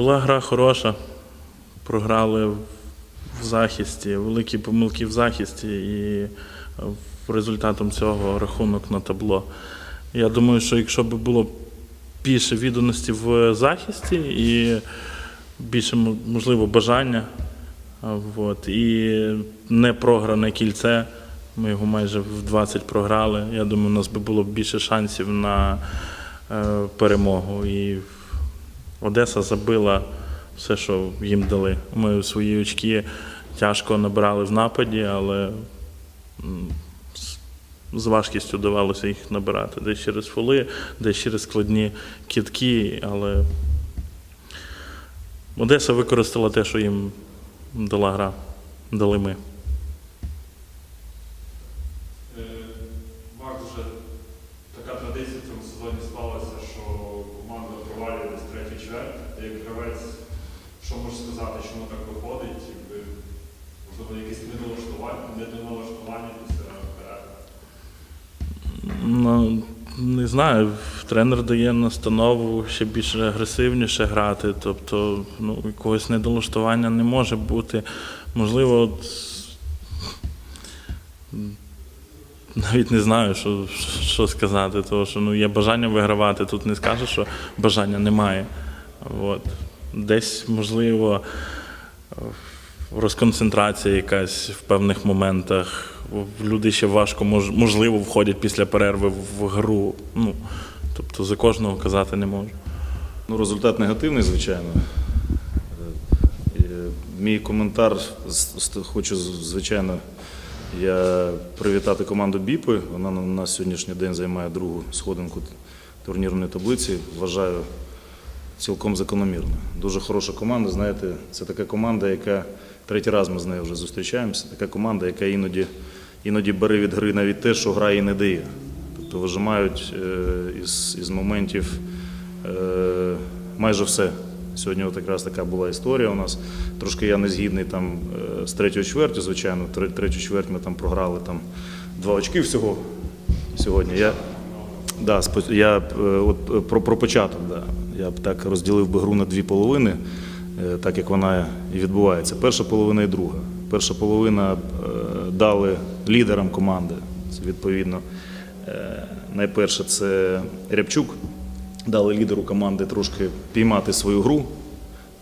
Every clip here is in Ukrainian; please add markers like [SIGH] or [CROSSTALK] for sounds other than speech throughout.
Була гра хороша. Програли в захисті, великі помилки в захисті, і результатом цього рахунок на табло. Я думаю, що якщо б було більше відданості в захисті і більше, можливо, бажання, от, і не програне кільце, ми його майже в 20 програли. Я думаю, у нас би було більше шансів на е, перемогу. І Одеса забила все, що їм дали. Ми свої очки тяжко набирали в нападі, але з- важкістю давалося їх набирати. Десь через фоли, десь через складні кітки, але Одеса використала те, що їм дала гра, дали ми. Е, Марк, вже така традиція в цьому сезоні склалася, що команда провалює третій чверть. Як гравець, що можеш сказати, чому так виходить? Якби, можливо, якесь недолаштування, недоналаштування після перерви? Ну, не знаю, тренер дає настанову ще більш агресивніше грати. Тобто, ну, якогось недолаштування не може бути. Можливо, от, навіть не знаю, що, що сказати, тому що ну, є бажання вигравати. Тут не скажеш, що бажання немає. От. Десь, можливо, розконцентрація якась в певних моментах. Люди ще важко, можливо, входять після перерви в гру. Ну, тобто за кожного казати не можу. Ну, результат негативний, звичайно. Е, Мій коментар хочу, звичайно, я привітати команду Біпи. Вона на сьогоднішній день займає другу сходинку турнірної таблиці. Вважаю цілком закономірно. Дуже хороша команда. Знаєте, це така команда, яка третій раз ми з нею вже зустрічаємося. Така команда, яка іноді, іноді бере від гри навіть те, що гра їй не дає. Тобто вижимають е, із, із моментів е, майже все. Сьогодні от якраз така була історія у нас. Трошки я не згідний там е, з третьою чвертю, звичайно. Третю чверть ми там програли там два очки всього сьогодні. Я, да, я е, от, е, про, про початок, да. я б так розділив би гру на дві половини, так як вона і відбувається. Перша половина і друга. Перша половина дали лідерам команди. Відповідно. Найперше це Рябчук. Дали лідеру команди трошки піймати свою гру,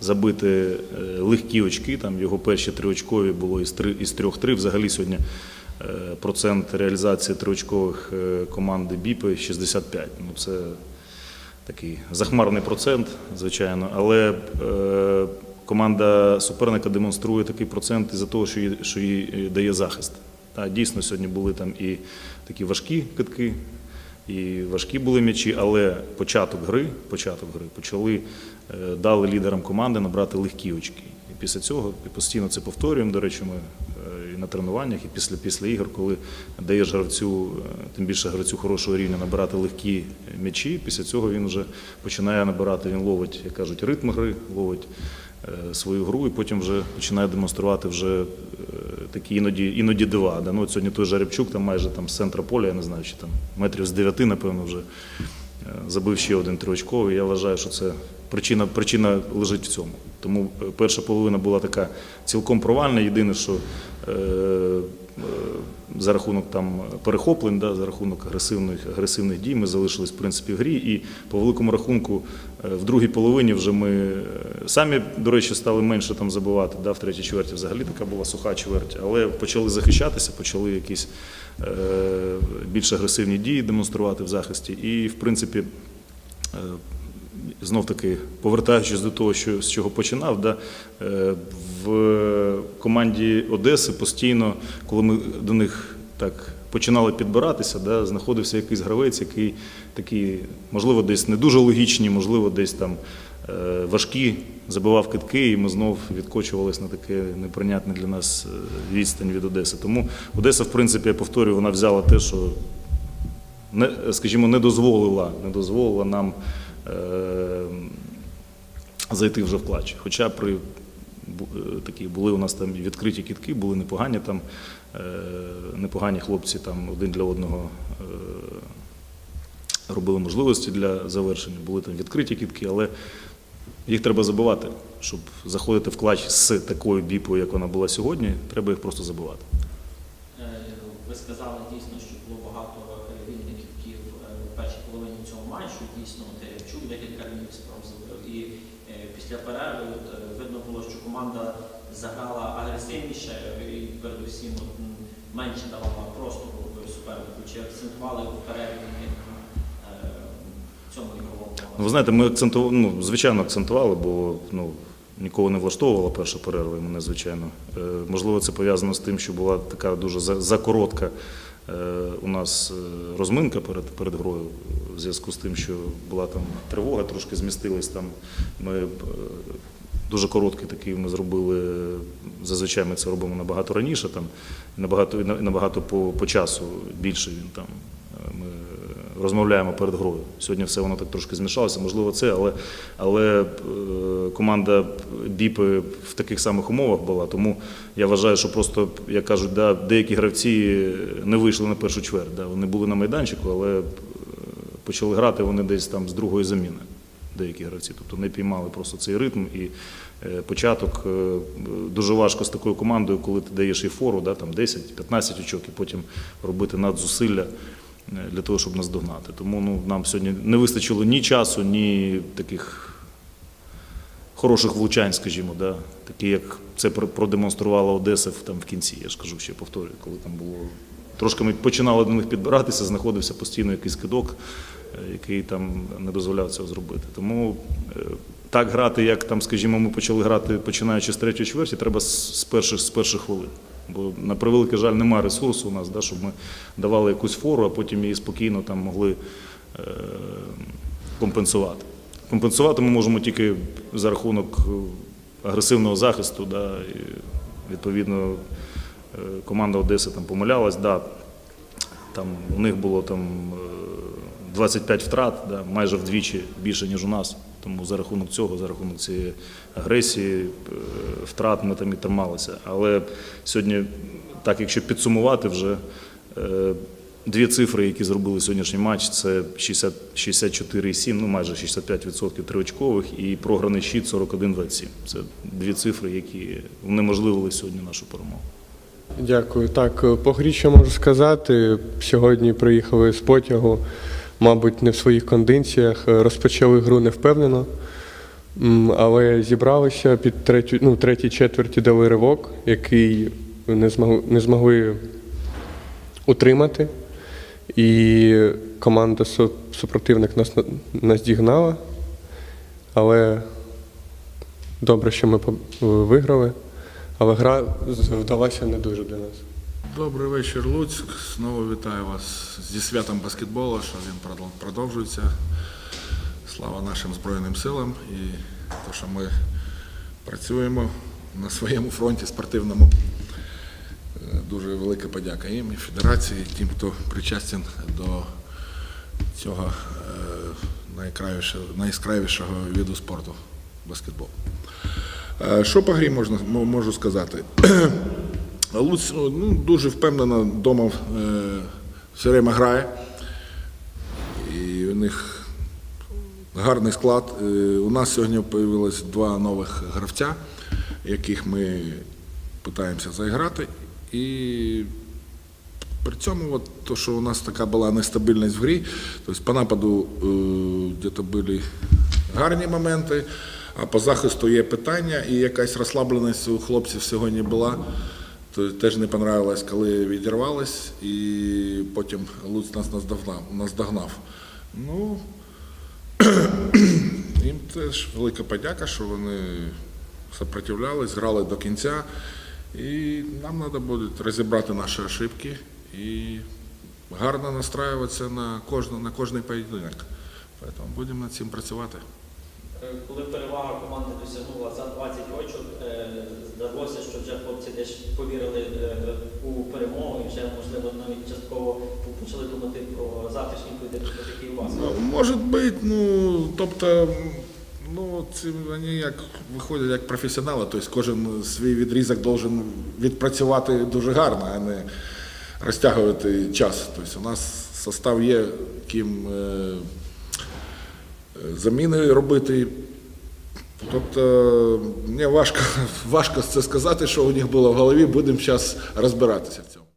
забити е, легкі очки. Там його перші три очкові було із, три, із трьох три. Взагалі сьогодні е, процент реалізації триочкових е, команди БІПи 65. Ну, це такий захмарний процент, звичайно. Але команда суперника демонструє такий процент із-за того, що їй дає захист. Та, дійсно, сьогодні були там і такі важкі китки, і важкі були м'ячі, але початок гри, початок гри почали, е, дали лідерам команди набрати легкі очки. І після цього і постійно це повторюємо. До речі, ми е, і на тренуваннях, і після, після ігор, коли даєш гравцю, е, тим більше гравцю хорошого рівня, набирати легкі м'ячі. Після цього він вже починає набирати, він ловить, як кажуть, ритм гри, ловить свою гру, і потім вже починає демонструвати вже е, такі іноді, іноді дива. Да? Ну, от сьогодні той Жеребчук там майже там з центра поля, я не знаю, чи там метрів з дев'яти, напевно, вже е, забив ще один триочковий. Я вважаю, що це причина, причина лежить в цьому. Тому е, перша половина була така цілком провальна. Єдине, що е, е, за рахунок там перехоплень, да, за рахунок агресивних, агресивних дій ми залишились в принципі в грі. І по великому рахунку е, в другій половині вже ми е, самі, до речі, стали менше там забивати. Да, в третій чверті взагалі така була суха чверть, але почали захищатися, почали якісь е, більш агресивні дії демонструвати в захисті. І, в принципі, е, знов таки повертаючись до того, що з чого починав, да, е, в команді Одеси постійно, коли ми до них так починали підбиратися, да, знаходився якийсь гравець, який такий, можливо, десь не дуже логічні, можливо, десь там е, важкі, забивав китки, і ми знов відкочувалися на таке неприйнятне для нас е, відстань від Одеси. Тому Одеса, в принципі, я повторюю, вона взяла те, що не, скажімо, не дозволила, не дозволила нам зайти вже в клач. Хоча при е, такі були у нас там відкриті кітки, були непогані там, е, непогані хлопці там один для одного е, робили можливості для завершення. Були там відкриті кітки, але їх треба забивати. Щоб заходити в клач з такою біпою, як вона була сьогодні, треба їх просто забивати. Ви сказали дійсно, що було багато вільних кітків в першій половині цього матчу. Дійсно, чув декілька справ забив. І е, після перерви е, видно було, що команда заграла агресивніше і передусім менше давала простору супернику. Чи акцентували перерві е, в цьому ігровому Ну, ви знаєте, ми акцентували, ну, звичайно, акцентували, бо ну, нікого не влаштовувала перша перерва, і мене, звичайно. Можливо, це пов'язано з тим, що була така дуже за- закоротка у нас розминка перед, перед грою, в зв'язку з тим, що була там тривога, трошки змістились там. Ми е, дуже короткий такий ми зробили. Зазвичай ми це робимо набагато раніше, там, набагато, і на- набагато по, по часу більше він там. е, Ми розмовляємо перед грою. Сьогодні все воно так трошки змішалося, можливо, це, але, але е, команда Біпи в таких самих умовах була. Тому я вважаю, що просто, як кажуть, да, деякі гравці не вийшли на першу чверть. Да, вони були на майданчику, але почали грати вони десь там з другої заміни. Деякі гравці, тобто не піймали просто цей ритм і е, початок е, дуже важко з такою командою, коли ти даєш їй фору, да, там 10-15 очок, і потім робити надзусилля е, для того, щоб нас догнати. Тому ну, нам сьогодні не вистачило ні часу, ні таких хороших влучань, скажімо, да, такі, як це пр- продемонструвала Одеса в- там в кінці. Я ж кажу, ще повторюю, коли там було. Трошки ми починали до них підбиратися, знаходився постійно якийсь кидок, е, який там не дозволяв цього зробити. Тому е, так грати, як там, скажімо, ми почали грати, починаючи з третьої чверті, треба з перших, з перших хвилин. Бо на превеликий жаль, немає ресурсу у нас, да, щоб ми давали якусь фору, а потім її спокійно там могли е, компенсувати. Компенсувати ми можемо тільки за рахунок е, агресивного захисту. Да, і, відповідно, команда Одеси там помилялась. Да, там, у них було там е, 25 втрат, да, майже вдвічі більше, ніж у нас. Тому за рахунок цього, за рахунок цієї агресії, е, втрат ми там і трималися. Але сьогодні, так якщо підсумувати вже, е, дві цифри, які зробили сьогоднішній матч, це 60 64,7, ну майже 65% триочкових і програний щит 41,27. Це дві цифри, які унеможливили сьогодні нашу перемогу. Дякую. Так, е, по грі що можу сказати. Сьогодні приїхали з потягу, мабуть, не в своїх кондиціях. Е, Розпочали гру невпевнено, але зібралися під третю, ну, третій четверті дали ривок, який не змогли, не змогли утримати. І команда супротивник нас на- наздігнала. Але добре, що ми виграли. Але гра вдалася не дуже для нас. Добрий вечір, Луцьк. Знову вітаю вас зі святом баскетболу, що він продовжується. Слава нашим Збройним силам і те, що ми працюємо на своєму фронті спортивному. Е, Дуже велика подяка їм і федерації, і тим, хто причастен до цього е, найяскравішого, виду спорту баскетбол. Е, Що по грі можна, можу сказати? [CLEARS THROAT] Луць ну, дуже впевнено вдома е, все время грає. І у них гарний склад. Е, У нас сьогодні з'явилось два нових гравця, яких ми намагаємося заіграти. І при цьому, от, то, що у нас така була нестабільність в грі, тобто по нападу е, де-то були гарні моменти, а по захисту є питання, і якась розслабленість у хлопців сьогодні була. Теж не понравилось, коли відірвались, і потім Луць нас наздогнав. наздогнав. Ну, [CLEARS THROAT] їм теж велика подяка, що вони сопротивлялись, грали до кінця. І нам треба буде розібрати наші ошибки і гарно настраюватися на, кожну, на кожний поєдинок. Тому будемо над цим працювати. Е, Коли перевага команди досягнула за 20 очок, е, здалося, що вже хлопці десь повірили е, у перемогу і вже, можливо, навіть частково почали думати про завтрашній поєдинок, який у вас. Ну, може бути, ну, тобто, ну, ці, вони як виходять як професіонали, тобто кожен свій відрізок должен відпрацювати дуже гарно, а не розтягувати час. Тобто у нас состав є, ким заміни робити. Тобто, мені важко, [LAUGHS] важко це сказати, що у них було в голові, будемо зараз розбиратися в цьому.